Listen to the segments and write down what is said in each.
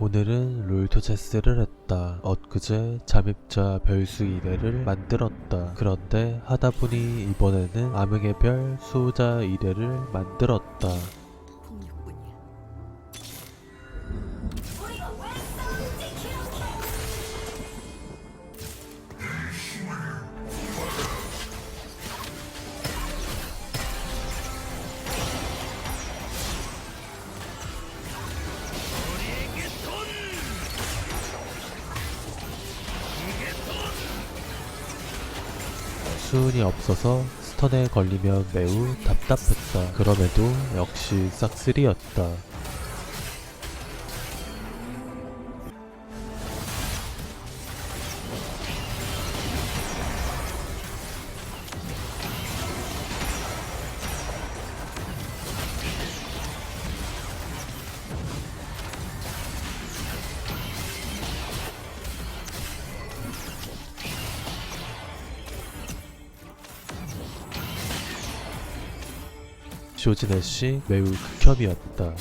오늘은 롤토체스를 했다. 엊그제 잠입자 별수 2레를 만들었다. 그런데 하다보니 이번에는 암흑의 별 수호자 2레를 만들었다. 수은이 없어서 스턴에 걸리면 매우 답답했다. 그럼에도 역시 싹쓸이였다. 쇼즈넷이 매우 극혐이었다.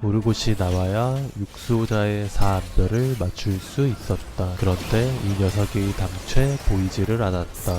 우르곳이 나와야 육수호자의 사안별을 맞출 수 있었다. 그런데 이 녀석이 당최 보이지를 않았다.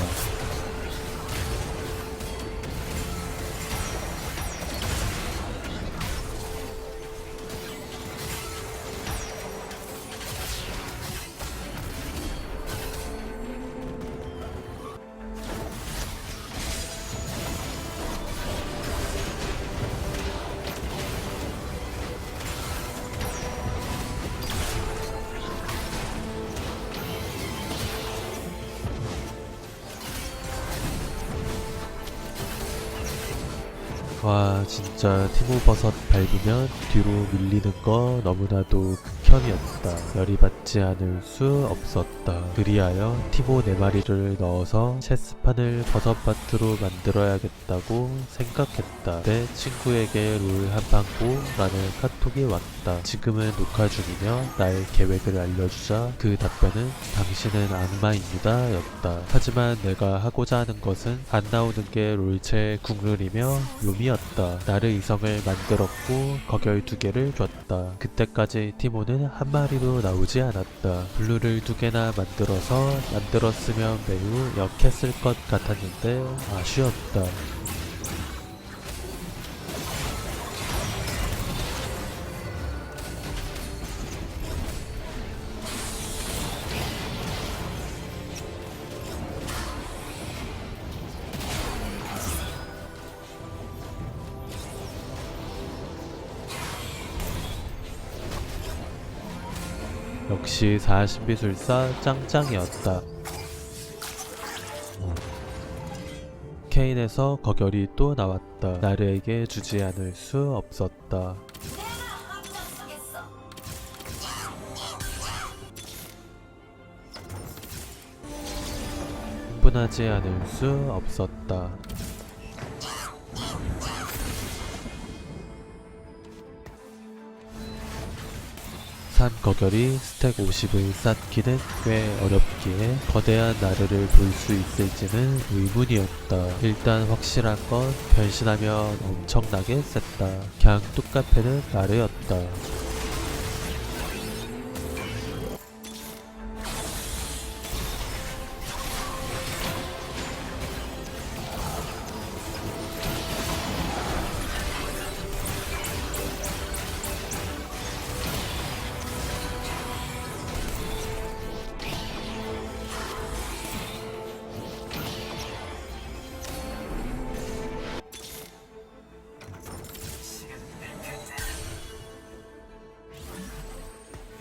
와 진짜 티모버섯 밟으면 뒤로 밀리는 거 너무나도 극혐이었다. 열이 받지 않을 수 없었다. 그리하여 티모 4마리를 넣어서 체스판을 버섯밭으로 만들어야겠다고 생각했다. 내 친구에게 롤 한판고 라는 카톡이 왔다. 지금은 녹화 중이며 나의 계획을 알려주자 그 답변은 당신은 악마입니다 였다. 하지만 내가 하고자 하는 것은 안 나오는 게 롤체의 국룰이며 룸이었다. 나르 이성을 만들었고 거결 두 개를 줬다. 그때까지 티모는 한 마리도 나오지 않았다. 블루를 두 개나 만들어서 만들었으면 매우 역했을 것 같았는데 아쉬웠다. 역시 40비술사 짱짱이었다. 케인에서 거결이 또 나왔다. 나르에게 주지 않을 수 없었다. 흥분하지 않을 수 없었다. 산 거결이 스택 50을 쌓기는 꽤 어렵기에 거대한 나르를 볼 수 있을지는 의문이었다. 일단 확실한 건 변신하면 엄청나게 셌다. 그냥 뚝카페는 나르였다.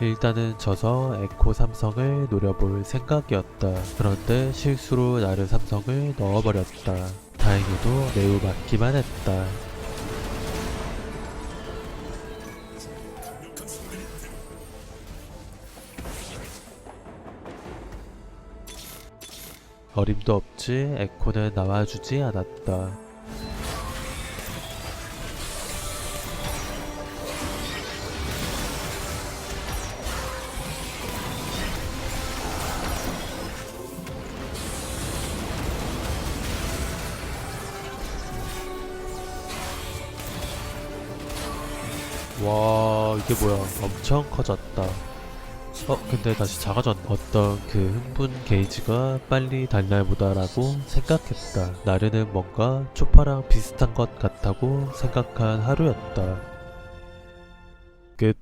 일단은 져서 에코 삼성을 노려볼 생각이었다. 그런데 실수로 나르 삼성을 넣어버렸다. 다행히도 매우 맞기만 했다. 어림도 없지 에코는 나와주지 않았다. 와 이게 뭐야. 엄청 커졌다. 어 근데 다시 작아졌네. 어떤 그 흥분 게이지가 빨리 달날보다라고 생각했다. 나르는 뭔가 초파랑 비슷한 것 같다고 생각한 하루였다. 끝